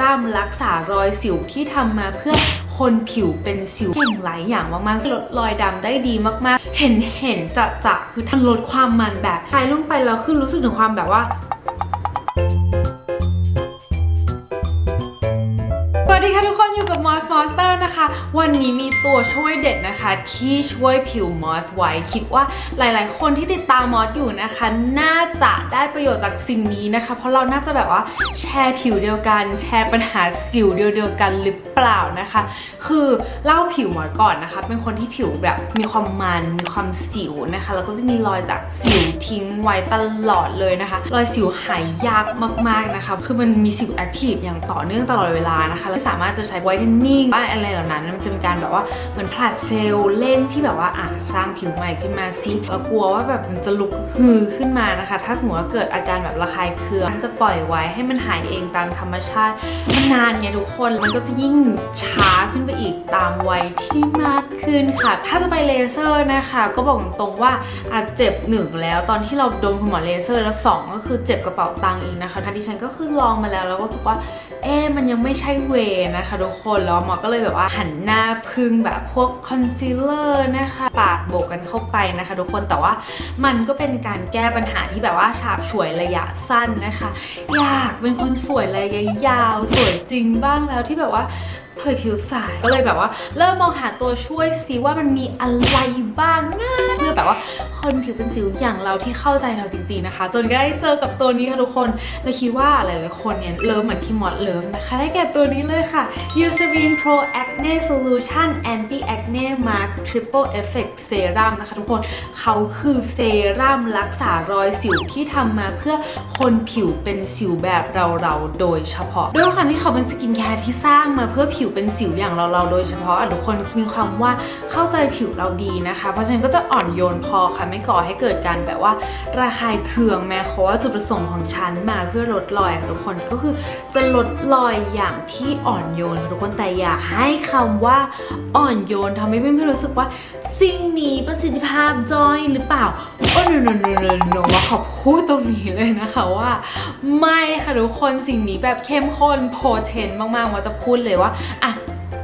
รั่มรักษารอยสิวที่ทำมาเพื่อคนผิวเป็นสิวเก่งหลายอย่างมากๆลดรอยดำได้ดีมากๆ เห็นเห็นจะจะๆคือทันลดความมันแบบใช้ลงไปแล้วคือรู้สึกถึงความแบบว่า นะคะ วันนี้มีตัวช่วยเด็ดนะคะ ที่ช่วยผิวมอสไว้คิดว่าหลาย ๆ คนที่ติดตามมอสอยู่นะคะ น่าจะได้ประโยชน์จากสิ่งนี้นะคะ เพราะเราน่าจะแบบว่าแชร์ผิวเดียวกัน แชร์ปัญหาสิวเดียวๆกันหรือเปล่านะคะ คือเล่าผิวมอสก่อนนะคะ เป็นคนที่ผิวแบบมีความมันมีความสิวนะคะแล้วก็จะมีรอยจากสิวทิ้งไว้ตลอดเลยนะคะ รอยสิวหายยากมาก ๆ นะคะคือมันมีสิวแอคทีฟอย่างต่อเนื่องตลอดเวลานะคะและสามารถจะใช้ไวท์เทนนิ่งบ้านอะไรเหล่านั้นมันจะเป็นการแบบว่าเหมือนผลัดเซลล์เร่งที่แบบว่าอะสร้างผิวใหม่ขึ้นมาซิเรากลัวว่าแบบมันจะลุกฮือขึ้นมานะคะ ถ้าสมมติว่าเกิดอาการแบบระคายเคืองจะปล่อยไว้ให้มันหายเองตามธรรมชาติมันนานไงทุกคนมันก็จะยิ่งช้าขึ้นไปอีกตามวัยที่มากขึ้นค่ะ ถ้าจะไปเลเซอร์นะคะ ก็บอกตรงๆว่าอาจเจ็บหนึ่งแล้วตอนที่เราโดนคุณหมอเลเซอร์แล้วสองก็คือเจ็บกระเป๋าตังค์อีกนะคะทันที่ฉันก็คือลองมาแล้วแล้วก็รู้สึกว่า เอ๊มันยังไม่ใช่เวนะคะทุกคนแล้วหมอก็เลยแบบว่าหันหน้าพึ่งแบบพวกคอนซีลเลอร์นะคะปาดโบกกันเข้าไปนะคะทุกคนแต่ว่ามันก็เป็นการแก้ปัญหาที่แบบว่าฉาบฉวยระยะสั้นนะคะ อยากเป็นคนสวยระยะยาวสวยจริงบ้างแล้วที่แบบว่า เผยผิวใสก็เลยแบบว่า เริ่มมองหาตัวช่วยซิว่ามันมีอะไรบ้างนะเพื่อแบบว่าคนผิวเป็นสิวอย่างเราที่เข้าใจเราจริงๆนะคะ จนก็ได้เจอกับตัวนี้ค่ะทุกคนและคิดว่าหลายๆคนเนี่ยเริ่มเหมือนที่มอดเริ่มนะคะได้แก่ตัวนี้เลยค่ะ Eucerin Pro Acne Solution Anti Acne Mark Triple Effect Serum นะคะทุกคนเขาคือเซรั่มรักษารอยสิวที่ทำมาเพื่อคนผิวเป็นสิวแบบเราๆโดยเฉพาะด้วยความที่เขาเป็นสกินแคร์ที่สร้างมาเพื่อผิวิวเป็นสิวอย่างเราๆโดยเฉพาะทุกคนจะมีความว่าเข้าใจผิวเราดีนะคะ เพราะฉะนั้นก็จะอ่อนโยนพอค่ะไม่ก่อให้เกิดการแบบว่าระคายเคืองแม้เพราะว่าจุดประสงค์ของฉันมาเพื่อลดรอยค่ะทุกคนก็คือจะลดรอยอย่างที่อ่อนโยนค่ะทุกคนแต่อย่าให้คำว่าอ่อนโยนทำให้เพื่อนๆรู้สึกว่าสิ่งนี้ประสิทธิภาพจ้อยหรือเปล่าโอ้ no no no no no ว่าขอพูดตรงนี้เลยนะคะว่า ไม่ค่ะทุกคนสิ่งนี้แบบเข้มข้นโพเทนมากๆว่าจะพูดเลยว่าอะ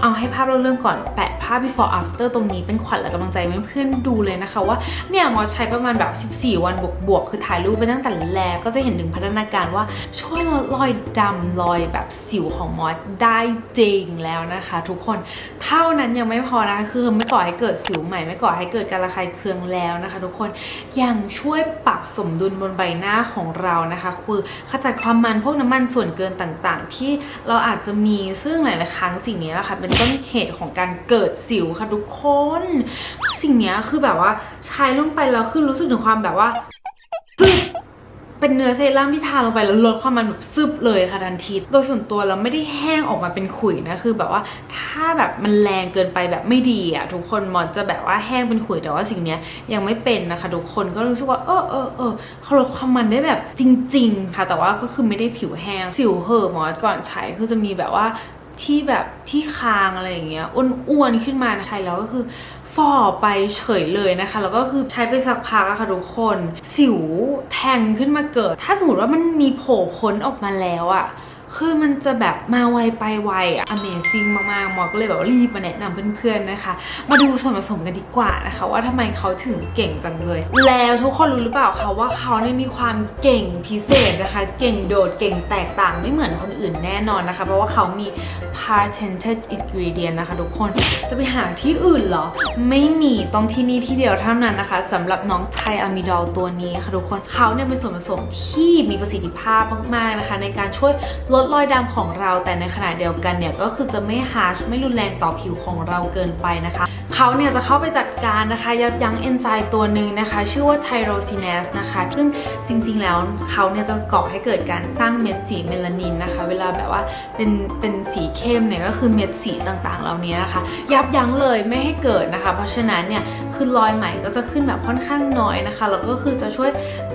เอาให้ภาพเราเรื่องก่อนแปะภาพ before after ตรงนี้เป็นขวัญและกำลังใจเพื่อนๆดูเลยนะคะว่าเนี่ยมอใช้ประมาณแบบ 14 วันบวกๆคือถ่ายรูปไปตั้งแต่แรกก็จะเห็นถึงพัฒนาการว่าช่วยลดรอยดำรอยแบบสิวของมอสได้จริงแล้วนะคะ ทุกคนเท่านั้นยังไม่พอนะคะคือไม่ก่อให้เกิดสิวใหม่ไม่ก่อให้เกิดการระคายเคืองแล้วนะคะ ทุกคนยังช่วยปรับสมดุลบนใบหน้าของเรานะคะ คือขจัดความมันพวกน้ำมันส่วนเกินต่างๆ ที่เราอาจจะมีซึ่งหลายๆครั้งสิ่งนี้แหละค่ะเป็นต้นเหตุของการเกิดสิวค่ะทุกคน สิ่งนี้คือแบบว่าใช้ลงไปแล้วคือรู้สึกถึงความแบบว่าซึบเป็นเนื้อเซรั่มที่ทาลงไปแล้วลดความมันแบบซึบเลยค่ะทันที โดยส่วนตัวเราไม่ได้แห้งออกมาเป็นขุยนะ คือแบบว่าถ้าแบบมันแรงเกินไปแบบไม่ดีอะทุกคนมอนจะแบบว่าแห้งเป็นขุยแต่ว่าสิ่งเนี้ยยังไม่เป็นนะคะ ทุกคนก็รู้สึกว่าเออเออเออเขาลดความมันได้แบบจริง ๆ ค่ะ แต่ว่าก็คือไม่ได้ผิวแห้ง สิวเหอะหมอก่อนใช้คือจะมีแบบว่า ที่แบบที่คางอะไรอย่างเงี้ยอ้วนๆขึ้นมานะใช้แล้วก็คือฝ่อไปเฉยเลยนะคะ แล้วก็คือใช้ไปสักพักอะค่ะทุกคน สิวแทงขึ้นมาเกิด ถ้าสมมติว่ามันมีโผล่พ้นออกมาแล้วอะ คือมันจะแบบมาไวไปไวอะ Amazing มากๆหมอก็เลยแบบรีบมาแนะนำเพื่อนๆนะคะ มาดูส่วนผสมกันดีกว่านะคะ ว่าทำไมเขาถึงเก่งจังเลย แล้วทุกคนรู้หรือเปล่าคะว่าเขาเนี่ยมีความเก่งพิเศษนะคะ เก่งโดดเก่งแตกต่างไม่เหมือนคนอื่นแน่นอนนะคะ เพราะว่าเขามี patented ingredient นะคะทุกคนจะไปหาที่อื่นเหรอ ไม่มีต้องที่นี่ที่เดียวเท่านั้นนะคะสำหรับน้องไทอะมิดอลตัวนี้ค่ะทุกคนเขาเนี่ยเป็นส่วนผสมที่มีประสิทธิภาพมากๆนะคะ ในการช่วยลดดรอยดำของเราแต่ในขณะเดียวกันเนี่ยก็คือจะไม่ฮาร์ชไม่รุนแรงต่อผิวของเราเกินไปนะคะเขาเนี่ยจะเข้าไปจัดการนะคะยับยั้งเอนไซม์ตัวหนึ่งนะคะ ชื่อว่าไทโรซิน a สนะคะซึ่งจริงๆแล้วเขาเนี่ยจะก่อให้เกิดการสร้างเม็ดสีเมลานินนะคะ เวลาแบบว่าเป็นเป็นสีเข้มเนี่ยก็คือเม็ดสีต่างๆ เหล่านี้นะคะ ยับยั้งเลยไม่ให้เกิดนะคะ เพราะฉะนั้นเนี่ยคือรอยใหม่ก็จะขึ้นแบบค่อนข้างน้อยนะคะแล้วก็คือจะช่วย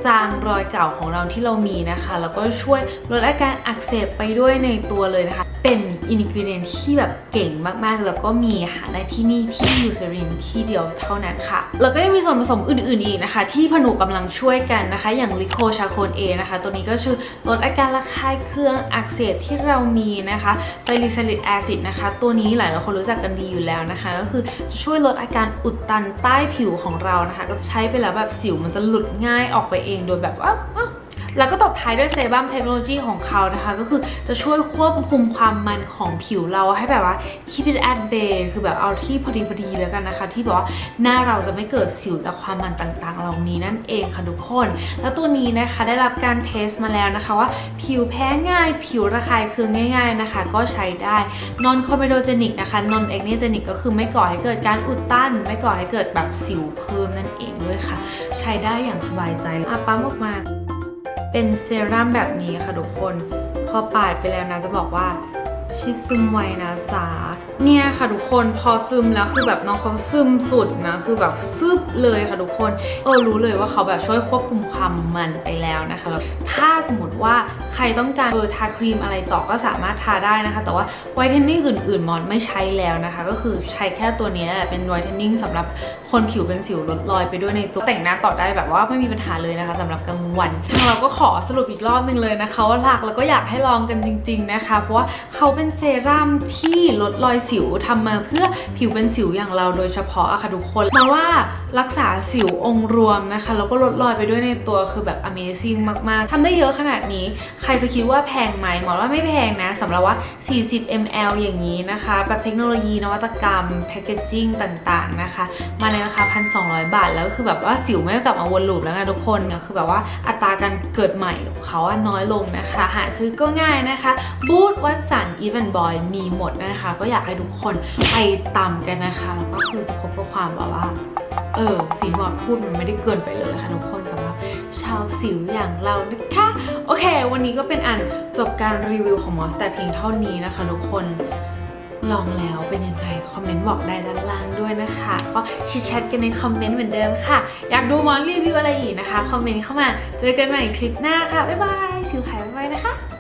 จางรอยเก่าของเราที่เรามีนะคะ แล้วก็ช่วยลดอาการอักเสบไปด้วยในตัวเลยนะคะ เป็นอินกิวเดนที่แบบเก่งมากๆ แล้วก็มีหาได้ที่นี่ที่ยูเซรินที่เดียวเท่านั้นค่ะ แล้วก็ยังมีส่วนผสมอื่นๆอีกนะคะ ที่ผนุกำลังช่วยกันนะคะ อย่างลิโคชาโคนเอนะคะ ตัวนี้ก็คือลดอาการระคายเคืองอักเสบที่เรามีนะคะไซลิซิลิกแอซิดนะคะ ตัวนี้หลายๆคนรู้จักกันดีอยู่แล้วนะคะ ก็คือจะช่วยลดอาการอุดตันใต้ผิวของเรานะคะ ก็ใช้ไปแล้วแบบสิวมันจะหลุดง่ายออกไปเองโดยแบบว่าอ้าว แล้วก็ตบท้ายด้วยเซบัมเทคโนโลยีของเขานะคะ ก็คือจะช่วยควบคุมความมันของผิวเราให้แบบว่า keep it at bay คือแบบเอาที่พอดีพอดีแล้วกันนะคะ ที่แบบว่าหน้าเราจะไม่เกิดสิวจากความมันต่างๆเหล่านี้นั่นเองค่ะทุกคน แล้วตัวนี้นะคะได้รับการเทสมาแล้วนะคะว่าผิวแพ้ง่าย ผิวระคายเคืองง่าย ๆนะคะ ก็ใช้ได้ non comedogenic นะคะ non acnegenic ก็คือไม่ก่อให้เกิดการอุดตัน ไม่ก่อให้เกิดแบบสิวเพิ่มนั่นเองด้วยค่ะ ใช้ได้อย่างสบายใจอะปั๊มออกมา เป็นเซรั่มแบบนี้ค่ะทุกคน พอปาดไปแล้วนะจะบอกว่าชิดซึมไวนะจ๊ะ เนี่ยค่ะทุกคนพอซึมแล้วคือแบบน้องเขาซึมสุดนะคือแบบซึบเลยค่ะทุกคนเออรู้เลยว่าเขาแบบช่วยควบคุมความมันไปแล้วนะคะแล้วถ้าสมมติว่าใครต้องการเออทาครีมอะไรต่อก็สามารถทาได้นะคะ แต่ว่าไวท์เทนนิ่งอื่นๆมอนไม่ใช้แล้วนะคะ ก็คือใช้แค่ตัวนี้แหละเป็นไวท์เทนนิ่งสำหรับคนผิวเป็นสิวลดรอยไปด้วยในตัวแต่งหน้าต่อได้แบบว่าไม่มีปัญหาเลยนะคะสำหรับกลางวันทางเราก็ขอสรุปอีกรอบหนึ่งเลยนะคะว่าหลักแล้วก็อยากให้ลองกันจริง ๆนะคะ เพราะว่าเขาเป็นเซรั่มที่ลดรอยสิวทำมาเพื่อผิวเป็นสิวอย่างเราโดยเฉพาะอะค่ะทุกคนมาว่ารักษาสิวองค์รวมนะคะแล้วก็ลดรอยไปด้วยในตัวคือแบบ amazing มาก ๆทำได้เยอะขนาดนี้ ใครจะคิดว่าแพงไหมหมอว่าไม่แพงนะสำหรับว่า 40 ml อย่างนี้นะคะ แบบเทคโนโลยีนวัตกรรมแพคเกจจิ้งต่างๆนะคะ มาในราคา 1,200 บาท แล้วก็คือแบบว่าสิวไม่กลับมาวนลูปแล้วไงทุกคนก็คือแบบว่าอัตราการเกิดใหม่ของเขาอะน้อยลงนะคะ หาซื้อก็ง่ายนะคะบูธวัสันอีเวนบอยมีหมดนะคะ ก็อยากให้ทุกคนไปตามกันนะคะแล้วก็คือจะพบกับความแบบว่า เออสีหมอพูดมันไม่ได้เกินไปเลยค่ะทุกคนสำหรับชาวสิวอย่างเรานะคะ โอเค วันนี้ก็เป็นอันจบการรีวิวของมอสแต่เพียงเท่านี้นะคะทุกคนลองแล้วเป็นยังไง คอมเมนต์บอกได้ด้านล่างด้วยนะคะ ก็ชิดแชทกันในคอมเมนต์เหมือนเดิมค่ะ อยากดูมอสรีวิวอะไรอีกนะคะ คอมเมนต์เข้ามาเจอกันใหม่คลิปหน้าค่ะ บ๊ายบาย สิวหายบ๊ายบายนะคะ